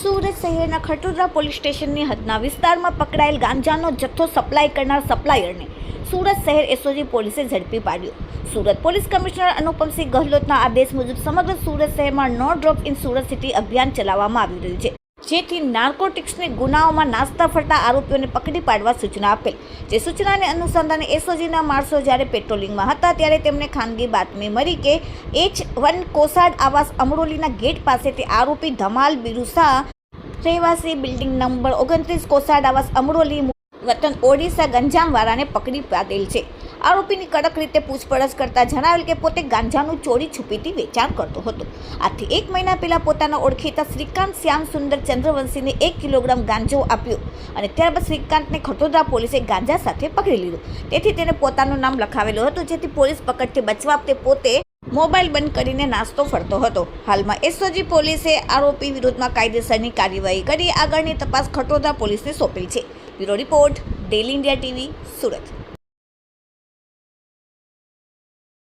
સુરત શહેરના ખટોદરા પોલીસ સ્ટેશનની હદના વિસ્તારમાં પકડાયેલ ગાંજાનો જથ્થો સપ્લાય કરનાર સપ્લાયરને સુરત શહેર એસઓજી પોલીસે ઝડપી પાડ્યો. સુરત પોલીસ કમિશનર અનુપમસિંહ ગહલોતના આદેશ મુજબ સમગ્ર સુરત શહેરમાં no drop in Surat city અભિયાન ચલાવવામાં આવી રહ્યું છે. જેથી નાર્કોટિક્સની ગુનાઓમાં નાસ્તા ફરતા આરોપીઓને પકડી પાડવા સૂચના આપેલ. જે સૂચનાને અનુસંધાને એસઓજીના માણસો જ્યારે પેટ્રોલિંગમાં હતા ત્યારે તેમને ખાનગી બાતમી મળી કે એચ વન કોસાડ આવાસ અમરોલીના ગેટ પાસેથી આરોપી ધમાલ બિરુસા રહેવાસી બિલ્ડિંગ નંબર ઓગણત્રીસ કોસાડ આવાસ અમરોલી વતન ઓડિશા ગંજામવાળાને પકડી પાડેલ છે. આરોપીની કડક રીતે પૂછપરછ કરતા જણાવેલ કે પોતે ગાંજાનું ચોરી છુપીથી વેચાણ કરતો હતો. આથી એક મહિના પહેલાં પોતાના ઓળખીતા શ્રીકાંત શ્યામ સુંદર ચંદ્રવંશીને એક કિલોગ્રામ ગાંજો આપ્યો અને ત્યારબાદ શ્રીકાંતને ખટોદરા પોલીસે ગાંજા સાથે પકડી લીધો. તેથી તેને પોતાનું નામ લખાવેલું હતું, જેથી પોલીસ પકડથી બચવા તે પોતે મોબાઈલ બંધ કરીને નાસ્તો ફરતો હતો. હાલમાં એસઓજી પોલીસે આરોપી વિરુદ્ધમાં કાયદેસરની કાર્યવાહી કરી, આગળની તપાસ ખટોદા પોલીસને સોંપેલ છે. Bureau report daily India TV, Surat.